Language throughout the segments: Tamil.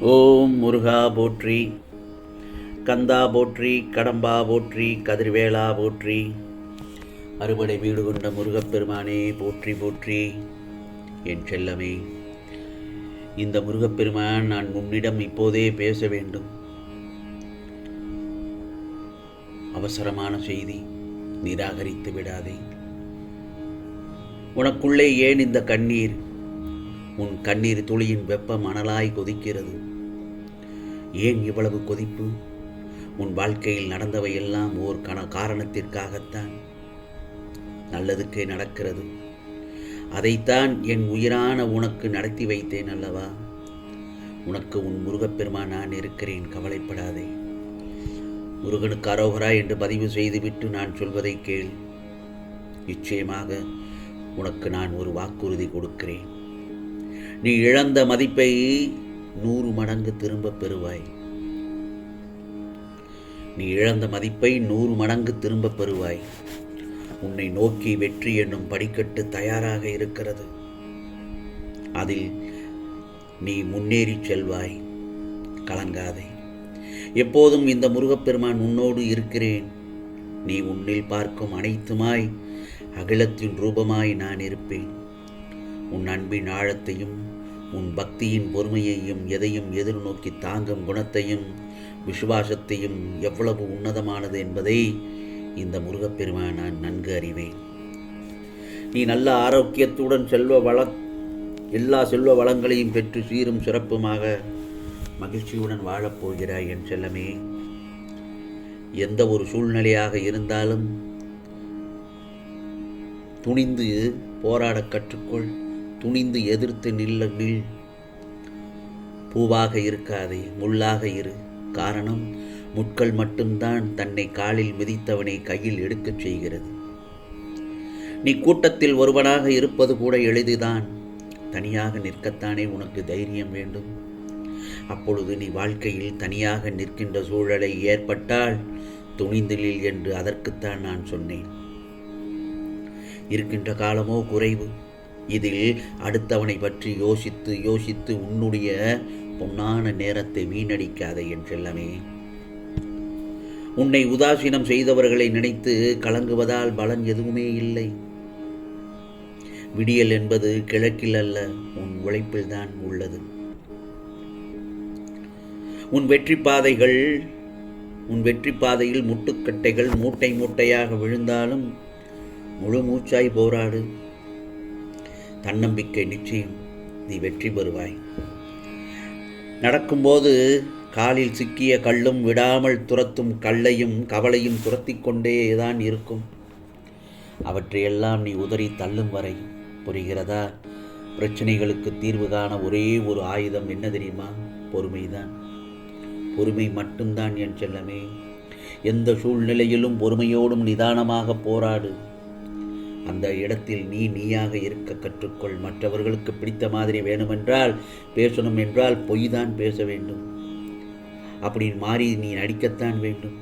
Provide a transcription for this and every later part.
ஓம் முருகா போற்றி கந்தா போற்றி கடம்பா போற்றி கதிர்வேளா போற்றி அறுபடை வீடு கொண்ட முருகப்பெருமானே போற்றி போற்றி என் செல்லமே. இந்த முருகப்பெருமான் நான் உன்னிடம் இப்போதே பேச வேண்டும். அவசரமான செய்தி நிராகரித்து விடாதே. உனக்குள்ளே ஏன் இந்த கண்ணீர்? உன் கண்ணீர் துளியின் வெப்பம் அனலாய் கொதிக்கிறது. ஏன் இவ்வளவு கொதிப்பு? உன் வாழ்க்கையில் நடந்தவையெல்லாம் ஓர் கன காரணத்திற்காகத்தான். நல்லதுக்கே நடக்கிறது. அதைத்தான் என் உயிரான உனக்கு நடத்தி வைத்தேன் அல்லவா? உனக்கு உன் முருகப்பெருமான் நான் இருக்கிறேன் கவலைப்படாதே. முருகனுக்கு அரோகரா என்று பதிவு செய்துவிட்டு நான் சொல்வதை கேள். நிச்சயமாக உனக்கு நான் ஒரு வாக்குறுதி கொடுக்கிறேன். நீ இழந்த மதிப்பை நூறு மடங்கு திரும்பப் பெறுவாய். நீ இழந்த மதிப்பை நூறு மடங்கு திரும்பப் பெறுவாய். உன்னை நோக்கி வெற்றி என்னும் படிக்கட்டு தயாராக இருக்கிறது. அதில் நீ முன்னேறிச் செல்வாய். கலங்காதே. எப்போதும் இந்த முருகப்பெருமான் உன்னோடு இருக்கிறேன். நீ உன்னில் பார்க்கும் அனைத்துமாய் அகிலத்தின் ரூபமாய் நான் இருப்பேன். உன் அன்பின் ஆழத்தையும் உன் பக்தியின் பொறுமையையும் எதையும் எதிர்நோக்கி தாங்கும் குணத்தையும் விசுவாசத்தையும் எவ்வளவு உன்னதமானது என்பதை இந்த முருகப்பெருமான் நான் நன்கு அறிவேன். நீ நல்ல ஆரோக்கியத்துடன் செல்வ வள எல்லா செல்வ வளங்களையும் பெற்று சீரும் சிறப்புமாக மகிழ்ச்சியுடன் வாழப்போகிறாய் என் செல்லமே. எந்த ஒரு சூழ்நிலையாக இருந்தாலும் துணிந்து போராட கற்றுக்கொள். துணிந்து எதிர்த்து நில்ல நில். பூவாக இருக்காதே முள்ளாக இரு. காரணம் முட்கள் மட்டும்தான் தன்னை காலில் மிதித்தவனை கையில் எடுக்கச் செய்கிறது. நீ கூட்டத்தில் ஒருவனாக இருப்பது கூட எளிதுதான். தனியாக நிற்கத்தானே உனக்கு தைரியம் வேண்டும். அப்பொழுது நீ வாழ்க்கையில் தனியாக நிற்கின்ற சூழலை ஏற்பட்டால் துணிந்தலில் என்று அதற்குத்தான் நான் சொன்னேன். இருக்கின்ற காலமோ குறைவு. இதில் அடுத்தவனை பற்றி யோசித்து யோசித்து உன்னுடைய பொன்னான நேரத்தை வீணடிக்காதே என் செல்லமே உன்னை உதாசீனம் செய்தவர்களை நினைத்து கலங்குவதால் பலன் எதுவுமே இல்லை. விடியல் என்பது கிழக்கில் அல்ல உன் உழைப்பில்தான் உள்ளது. உன் வெற்றி பாதைகள் உன் வெற்றி பாதையில் முட்டுக்கட்டைகள் மூட்டை மூட்டையாக விழுந்தாலும் முழு மூச்சாய் போராடு. தன்னம்பிக்கை நிச்சயம். நீ வெற்றி பெறுவாய். நடக்கும்போது காலில் சிக்கிய கல்லும் விடாமல் துரத்தும் கல்லையும் கவலையும் துரத்தி கொண்டே தான் இருக்கும். அவற்றையெல்லாம் நீ உதறி தள்ளும் வரை புரிகிறதா? பிரச்சனைகளுக்கு தீர்வு காண ஒரே ஒரு ஆயுதம் என்ன தெரியுமா? பொறுமைதான். பொறுமை மட்டும்தான் என் செல்லமே. எந்த சூழ்நிலையிலும் பொறுமையோடும் நிதானமாக போராடு. அந்த இடத்தில் நீ நீயாக இருக்க கற்றுக்கொள். மற்றவர்களுக்கு பிடித்த மாதிரி வேணுமென்றால் பேசணும் என்றால் பொய் தான் பேச வேண்டும். அப்படி மாறி நீ நடிக்கத்தான் வேண்டும்.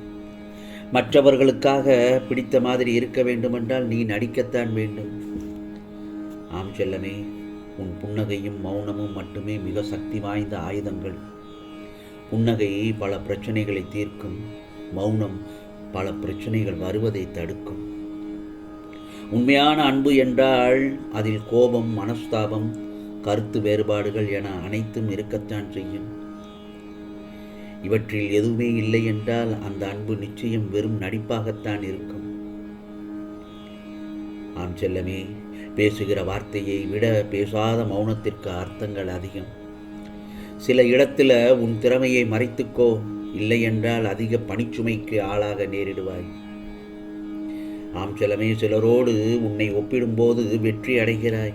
மற்றவர்களுக்காக பிடித்த மாதிரி இருக்க வேண்டுமென்றால் நீ நடிக்கத்தான் வேண்டும். ஆம் செல்லமே உன் புன்னகையும் மௌனமும் மட்டுமே மிக சக்தி வாய்ந்த ஆயுதங்கள். புன்னகை பல பிரச்சனைகளை தீர்க்கும் மௌனம் பல பிரச்சனைகள் வருவதை தடுக்கும். உண்மையான அன்பு என்றால் அதில் கோபம் மனஸ்தாபம் கருத்து வேறுபாடுகள் என அனைத்தும் இருக்கத்தான் செய்யும். இவற்றில் எதுவுமே இல்லை என்றால் அந்த அன்பு நிச்சயம் வெறும் நடிப்பாகத்தான் இருக்கும். ஆம் செல்லமே பேசுகிற வார்த்தையை விட பேசாத மௌனத்திற்கு அர்த்தங்கள் அதிகம். சில இடத்துல உன் திறமையை மறைத்துக்கோ இல்லை என்றால் அதிக பணிச்சுமைக்கு ஆளாக நேரிடுவாய். ஆம் சிலமே சிலரோடு உன்னை ஒப்பிடும்போது வெற்றி அடைகிறாய்.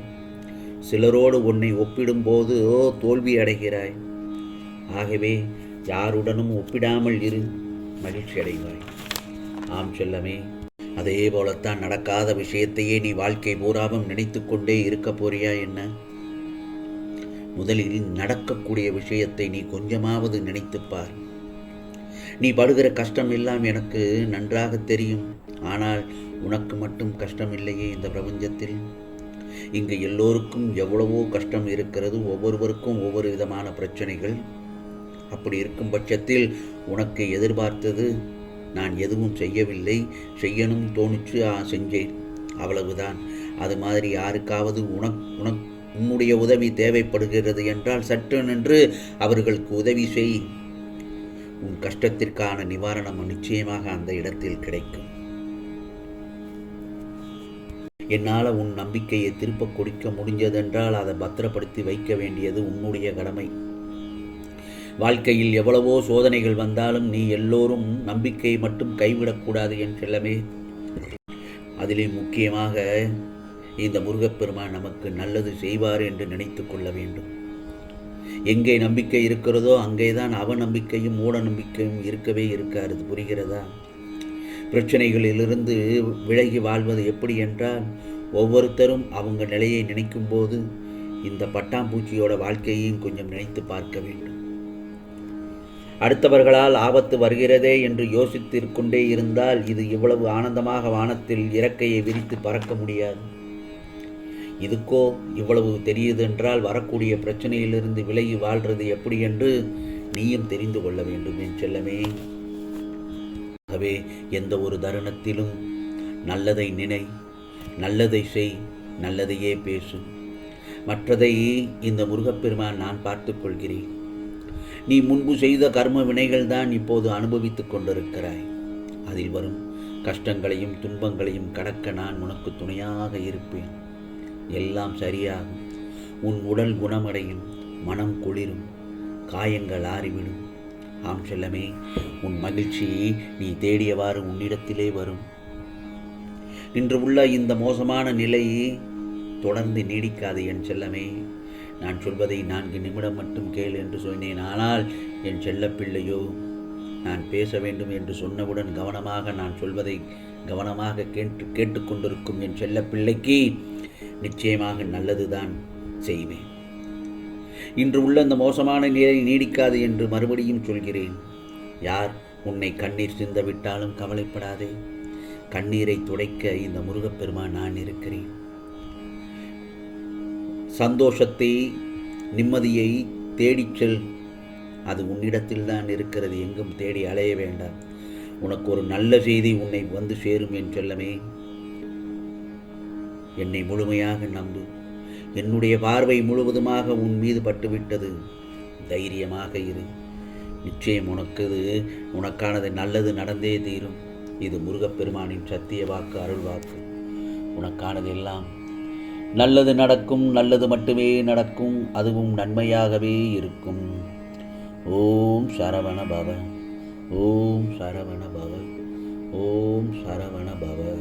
சிலரோடு உன்னை ஒப்பிடும்போது தோல்வி அடைகிறாய். ஆகவே யாருடனும் ஒப்பிடாமல் இரு மகிழ்ச்சி அடைவாய். ஆம் செல்லமே அதே போலத்தான் நடக்காத விஷயத்தையே நீ வாழ்க்கை பூராவும் நினைத்து கொண்டே இருக்க போறியா என்ன? முதலில் நடக்கக்கூடிய விஷயத்தை நீ கொஞ்சமாவது நினைத்துப்பார் நீ படுகிற கஷ்டம் எல்லாம் எனக்கு நன்றாக தெரியும். ஆனால் உனக்கு மட்டும் கஷ்டம் இல்லையே இந்த பிரபஞ்சத்தில்? இங்கு எல்லோருக்கும் எவ்வளவோ கஷ்டம் இருக்கிறது ஒவ்வொருவருக்கும் ஒவ்வொரு விதமான பிரச்சனைகள். அப்படி இருக்கும் பட்சத்தில் உனக்கு எதிர்பார்த்தது நான் எதுவும் செய்யவில்லை செய்யணும் தோணுச்சு ஆ செஞ்சேன். அவ்வளவுதான். அது மாதிரி யாருக்காவது உனக் உனக் உன்னுடைய உதவி தேவைப்படுகிறது என்றால் சற்று நின்று அவர்களுக்கு உதவி செய். உன் கஷ்டத்திற்கான நிவாரணம் நிச்சயமாக அந்த இடத்தில் கிடைக்கும். என்னால் உன் நம்பிக்கையை திருப்ப கொடுக்க முடிஞ்சதென்றால் அதை பத்திரப்படுத்தி வைக்க வேண்டியது உன்னுடைய கடமை. வாழ்க்கையில் எவ்வளவோ சோதனைகள் வந்தாலும் நீ எல்லோரும் நம்பிக்கையை மட்டும் கைவிடக்கூடாது என் செல்லமே. அதிலே முக்கியமாக இந்த முருகப்பெருமான் நமக்கு நல்லது செய்வார் என்று நினைத்து கொள்ள வேண்டும். எங்கே நம்பிக்கை இருக்கிறதோ அங்கேதான் அவநம்பிக்கையும் மூட நம்பிக்கையும் இருக்கவே இருக்காது. புரிகிறதா? பிரச்சனைகளிலிருந்து விலகி வாழ்வது எப்படி என்றால் ஒவ்வொருத்தரும் அவங்க நிலையை நினைக்கும் போது இந்த பட்டாம்பூச்சியோட வாழ்க்கையையும் கொஞ்சம் நினைத்து பார்க்க வேண்டும். அடுத்தவர்களால் ஆபத்து வருகிறதே என்று யோசித்திருக்கொண்டே இருந்தால் இது இவ்வளவு ஆனந்தமாக வானத்தில் இறக்கையை விரித்து பறக்க முடியாது. இதுக்கோ இவ்வளவு தெரியுது என்றால் வரக்கூடிய பிரச்சனையிலிருந்து விலகி வாழ்றது எப்படி என்று நீயும் தெரிந்து கொள்ள வேண்டும் என் செல்லமே. ஆகவே எந்த ஒரு தருணத்திலும் நல்லதை நினை நல்லதை செய் நல்லதையே பேசு. மற்றதை இந்த முருகப்பெருமான் நான் பார்த்து கொள்கிறேன். நீ முன்பு செய்த கர்ம வினைகள் தான் இப்போது அனுபவித்துக் கொண்டிருக்கிறாய். அதில் வரும் கஷ்டங்களையும் துன்பங்களையும் கடக்க நான் உனக்கு துணையாக இருப்பேன். எல்லாம் சரியாகும். உன் உடல் குணமடையும். மனம் குளிரும். காயங்கள் ஆறிவிடும். ஆம் செல்லமே உன் மகிழ்ச்சி நீ தேடியவாறு உன்னிடத்திலே வரும். இன்று உள்ள இந்த மோசமான நிலை தொடர்ந்து நீடிக்காது என் செல்லமே. நான் சொல்வதை நான்கு நிமிடம் மட்டும் கேள் என்று சொன்னேன். ஆனால் என் செல்லப்பிள்ளையோ நான் பேச வேண்டும் என்று சொன்னவுடன் கவனமாக நான் சொல்வதை கவனமாக கேட்டு கேட்டுக்கொண்டிருக்கும் என் செல்லப்பிள்ளைக்கு நிச்சயமாக நல்லதுதான் செய்வேன். இன்று உள்ள இந்த மோசமான நிலை நீடிக்காது என்று மறுபடியும் சொல்கிறேன். யார் உன்னை கண்ணீர் சிந்த விட்டாலும் கவலைப்படாதே. கண்ணீரை துடைக்க இந்த முருகப்பெருமான் நான் இருக்கிறேன். சந்தோஷத்தை நிம்மதியை தேடிச் செல். அது உன்னிடத்தில் தான் இருக்கிறது. எங்கும் தேடி அலைய வேண்டாம். உனக்கு ஒரு நல்ல செய்தி உன்னை வந்து சேரும் என் செல்லமே. என்னை முழுமையாக நம்பு. என்னுடைய பார்வை முழுவதுமாக உன் மீது பட்டுவிட்டது. தைரியமாக இரு. நிச்சயம் உனக்கு உனக்கானது நல்லது நடந்தே தீரும். இது முருகப்பெருமானின் சத்திய வாக்கு அருள் வாக்கு. உனக்கானது எல்லாம் நல்லது நடக்கும் நல்லது மட்டுமே நடக்கும் அதுவும் நன்மையாகவே இருக்கும். ஓம் சரவண பவ ஓம் சரவண பவ ஓம் சரவண பவ